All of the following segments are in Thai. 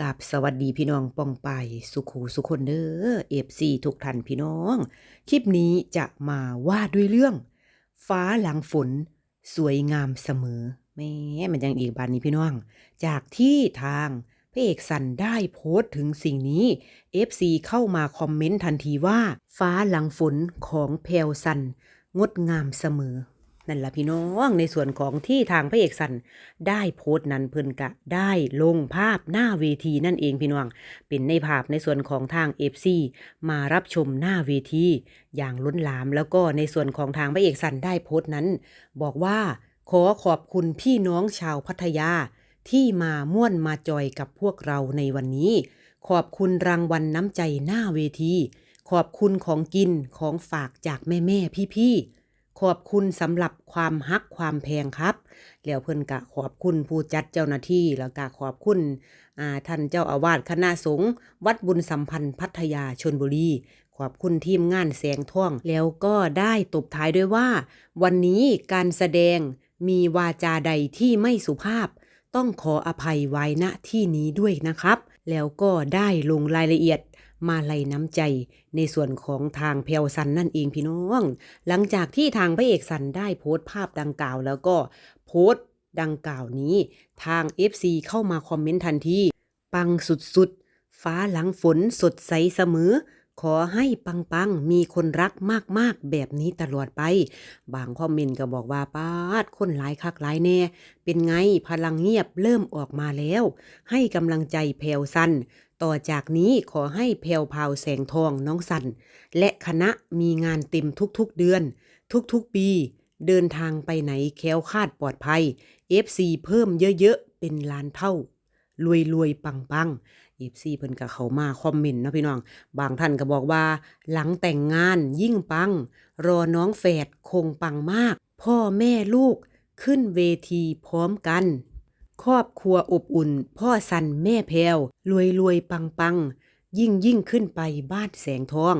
กับสวัสดีพี่น้องปองไปสุขูสุคนเด้อเอฟซีทุกท่านพี่น้อง คลิปนี้จะมาว่าด้วยเรื่อง ฟ้าหลังฝน สวยงามเสมอแม่มันยังอีกบานนี้พี่น้อง จากที่ทางพระเอกสันได้โพสต์ถึงสิ่งนี้ FC เข้ามาคอมเมนต์ทันทีว่า ฟ้าหลังฝนของแพลวสัน งดงามเสมอ นั่นละพี่น้องในส่วนของที่ทางพระเอกสันได้โพสต์นั้นเพิ่นกะได้ลงภาพหน้าเวทีนั่นเองพี่น้อง เป็นในภาพในส่วนของทาง FC มารับชมหน้าเวที อย่างล้นหลามแล้วก็ในส่วนของทางพระเอกสันได้โพสต์นั้น บอกว่าขอขอบคุณพี่น้องชาวพัทยาที่มาม่วนมาจอยกับพวกเราในวันนี้ ขอบคุณรางวัลน้ำใจหน้าเวที ขอบคุณของกินของฝากจากแม่แม่พี่พี่ๆ ขอบคุณสำหรับความฮักความแพงครับ แล้วเพิ่นกะขอบคุณผู้จัดเจ้าหน้าที่แล้วก็ขอบคุณท่านเจ้าอาวาสคณะสงฆ์วัดบุญสัมพันธ์พัทยาชนบุรี ขอบคุณทีมงานแสงท่อง แล้วก็ได้ตบท้ายด้วยว่า วันนี้การแสดงมีวาจาใดที่ไม่สุภาพ ต้องขออภัยไว้ณที่นี้ด้วยนะครับ แล้วก็ได้ลงรายละเอียด มาลัยน้ำใจในส่วนของทางเพลวซันนั่นเองพี่น้อง หลังจากที่ทางพระเอกสันได้โพสต์ภาพดังกล่าวแล้วก็โพสต์ดังกล่าวนี้ ทาง FC เข้ามาคอมเมนต์ทันที ปังสุดๆ ฟ้าหลังฝนสดใสเสมอ ขอให้ปังๆ มีคนรักมากๆ แบบนี้ตลอดไป บางคอมเมนต์ก็บอกว่าป้าดคนหลายคักหลายแน่ เป็นไงพลังเงียบเริ่มออกมาแล้ว ให้กำลังใจแพลวสันต่อจากนี้ขอให้แพลวพาวแสงทองน้องสันและคณะมีงานเต็มทุกๆเดือน ทุกๆปี เดินทางไปไหนแค้วคาดปลอดภัย FC เพิ่มเยอะๆ เป็นล้านเท่ารวยรวยปังปัง เอฟซีเพิ่นก็เข้ามาคอมเมนต์เนาะพี่น้อง บางท่านก็บอกว่า หลังแต่งงานยิ่งปัง รอน้องแฝดคงปังมาก พ่อแม่ลูกขึ้นเวทีพร้อมกัน ครอบครัวอบอุ่น พ่อสันแม่แพวรวยรวยปังปังยิ่งยิ่งขึ้นไปบ้านแสงทอง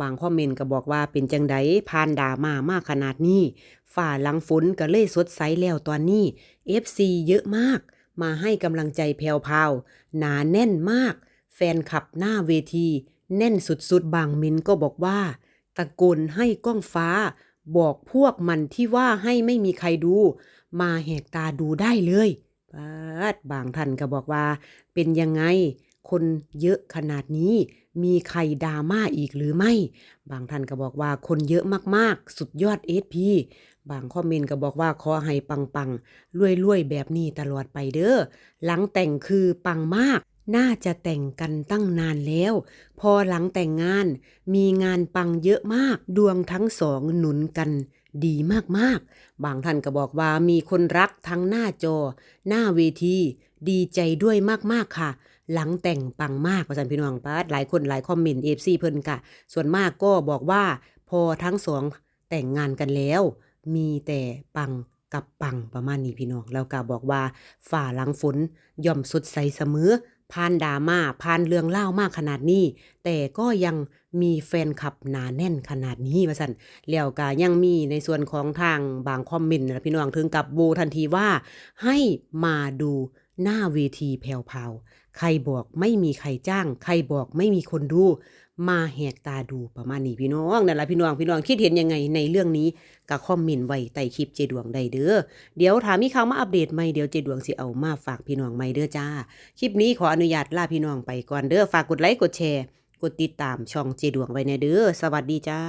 บางคอมเมนต์ก็บอกว่าเป็นจังไดผ่านดามามากขนาดนี้ ฝ่าหลังฝนก็เลยสดใสแล้วตอนนี้ FC เยอะมาก มาให้กำลังใจแพวพาวหนาแน่นมาก แฟนคลับหน้าเวที แน่นสุดๆ บางเมนก็บอกว่า ตะโกนให้ก้องฟ้า บอกพวกมันที่ว่าให้ไม่มีใครดู มาแหกตาดูได้เลยปาดบางท่านก็บอกว่า เป็นยังไง คนเยอะขนาดนี้มีใครดราม่าอีกหรือไม่ บางท่านก็บอกว่าคนเยอะมากๆ สุดยอดเอสพี บางคอมเมนต์ก็บอกว่าขอให้ปังๆรวยๆ แบบนี้ตลอดไปเด้อ หลังแต่งคือปังมาก น่าจะแต่งกันตั้งนานแล้ว พอหลังแต่งงาน มีงานปังเยอะมาก ดวงทั้งสองหนุนกันดีมากๆ บางท่านก็บอกว่ามีคนรักทั้งหน้าจอ หน้าเวที ดีใจด้วยมากๆค่ะ หลังแต่งปังมากประสันพี่น้องปาหลายคนหลายคอมเมนต์เอฟซีเพิ่นกะ ส่วนมากก็บอกว่าพอทั้งสองแต่งงานกันแล้ว มีแต่ปังกับปังประมาณนี้พี่น้อง แล้วก็บอกว่าฝ่าหลังฝนย่อมสดใสเสมอผ่านดราม่าผ่านเรื่องเล่ามากขนาดนี้ แต่ก็ยังมีแฟนคลับหนาแน่นขนาดนี้ว่าสันแล้วก็ยังมีในส่วนของทางบางคอมเมนต์นะพี่น้องถึงกับโบทันทีว่า ให้มาดูหน้าเวทีแผ่วๆใครบอกไม่มีใครจ้าง ใครบอกไม่มีคนดู มาแหกตาดูประมาณนี้พี่น้องนั่นแหละพี่น้องพี่น้องคิดเห็นยังไงในเรื่องนี้ก็คอมเมนต์ไว้ใต้คลิปเจดวงได้เด้อเดี๋ยวถามมีข่าวมาอัปเดตใหม่เดี๋ยวเจดวงสิเอามาฝากพี่น้องใหม่เด้อจ้า คลิปนี้ขออนุญาตลาพี่น้องไปก่อนเด้อฝากกดไลค์กดแชร์ กดติดตามช่องเจดวงไว้ในเด้อสวัสดีจ้า